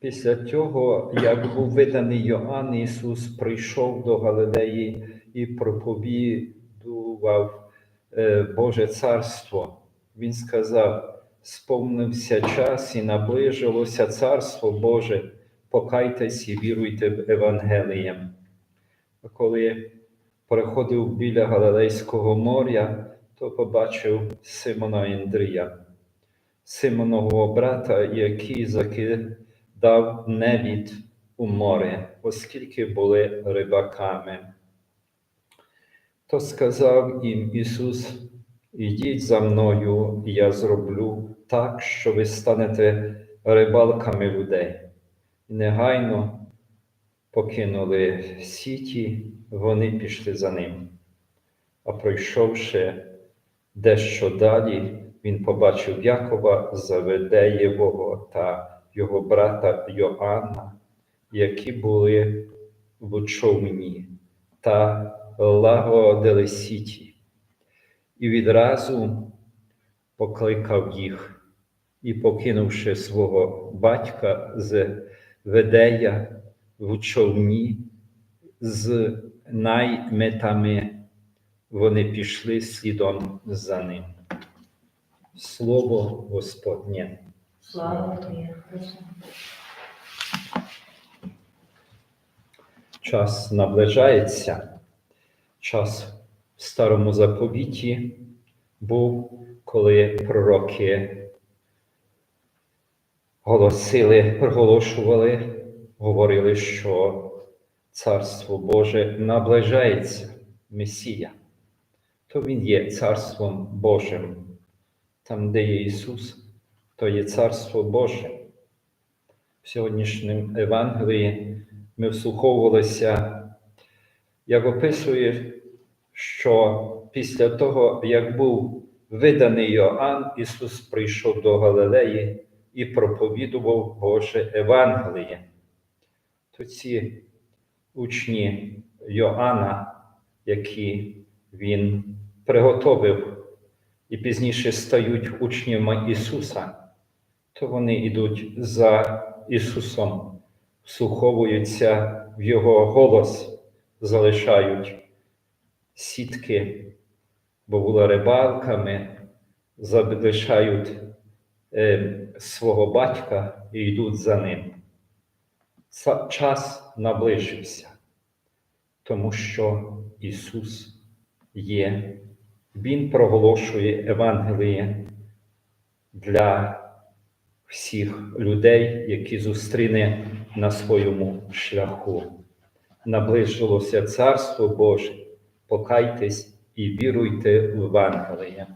Після того, як був виданий Йоанн, Ісус прийшов до Галилеї і проповідував е, Боже Царство. Він сказав: сповнився час і наближилося Царство Боже, покайтесь і віруйте в Евангелієм. Коли переходив біля Галилейського моря, то побачив Симона Індрія, Симонового брата, який закидав невід у море, оскільки були рибаками. То сказав їм Ісус: Ідіть за мною, і я зроблю так, що ви станете рибалками людей. І негайно покинули сіті, вони пішли за ним. А пройшовши дещо далі, він побачив Якова Заведеєвого та його брата Йоанна, які були в човні та лагодили сіті, і відразу покликав їх і, покинувши свого батька з Ведея в човні з наймитами, вони пішли слідом за ним. Слово Господнє. Слава Тобі. Час наближається. Час в старому заповіті був, коли пророки голосили, проголошували, говорили, що Царство Боже наближається Месія. То Він є Царством Божим. Там, де є Ісус, то є Царство Боже. В сьогоднішньому Евангелії ми вслуховувалися, як описує, що після того, як був виданий Йоанн, Ісус прийшов до Галилеї і проповідував Боже Евангеліє. То ці учні Йоанна, які він приготовив і пізніше стають учнями Ісуса, то вони йдуть за Ісусом, вслуховуються в Його голос, залишають сітки, бо були рибалками, залишають е, свого батька і йдуть за ним. Час наближився, тому що Ісус є, Він проголошує Евангеліє для всіх людей, які зустріне на своєму шляху. Наближилося Царство Боже, покайтесь і віруйте в Евангеліє.